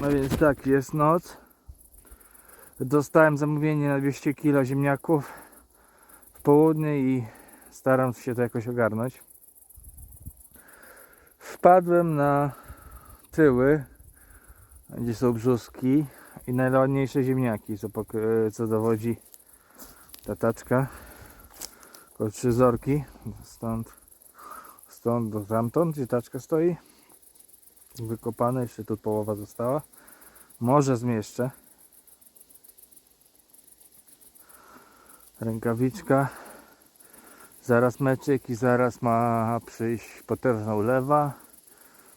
No więc tak, jest noc. Dostałem zamówienie na 200 kg ziemniaków w południe i staram się to jakoś ogarnąć. Wpadłem na tyły, gdzie są brzuski i najładniejsze ziemniaki, co, pok- co dowodzi ta taczka. Około trzy zorki, stąd, stąd do tamtąd, gdzie taczka stoi. Wykopane, jeszcze tu połowa została. Może zmieszczę. Rękawiczka. Zaraz meczyk i zaraz ma przyjść potężna ulewa.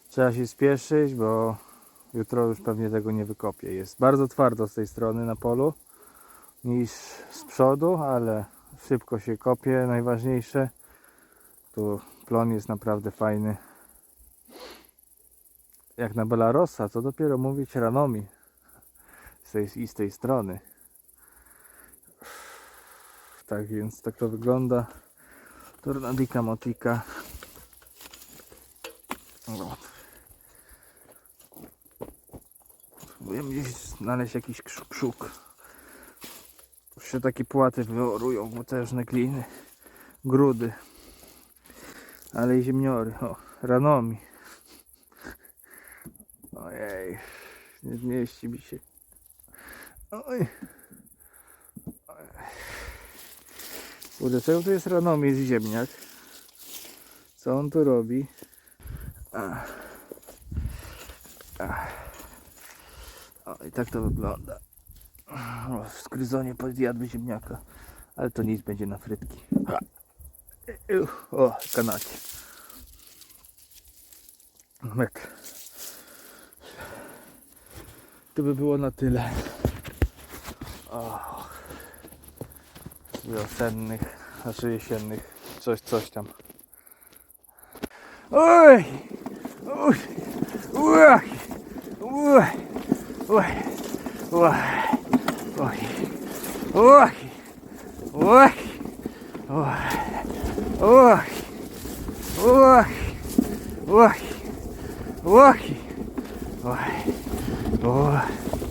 Trzeba się spieszyć, bo jutro już pewnie tego nie wykopię. Jest bardzo twardo z tej strony na polu niż z przodu, ale szybko się kopie. Najważniejsze tu plon jest naprawdę fajny. Jak na Belarosa, to dopiero mówić ranomi z tej, i z tej strony. Tak więc tak to wygląda. Tornadika motika. No. Gdzieś znaleźć jakiś krzuk. Już się takie płaty wyorują, potężne gliny, grudy. Ale i ziemniory. O, ranomi. Ojej, nie zmieści mi się. Oj. Oj. Kurde, czemu tu jest ranomie z ziemniak? Co on tu robi? Ach. Ach. O, i tak to wygląda. O, w skryzonie podjadły ziemniaka. Ale to nic będzie na frytki. Ha. O, kanacie. Myk. To by było na tyle. O. Wiosennych, znaczy jesiennych, coś, coś tam. Oj! Oj! Oj! Oj! Oj! Oj! Oj! Oj! Oj! Oj! Oj! Oj! Oj! Oj! Oj! 哦。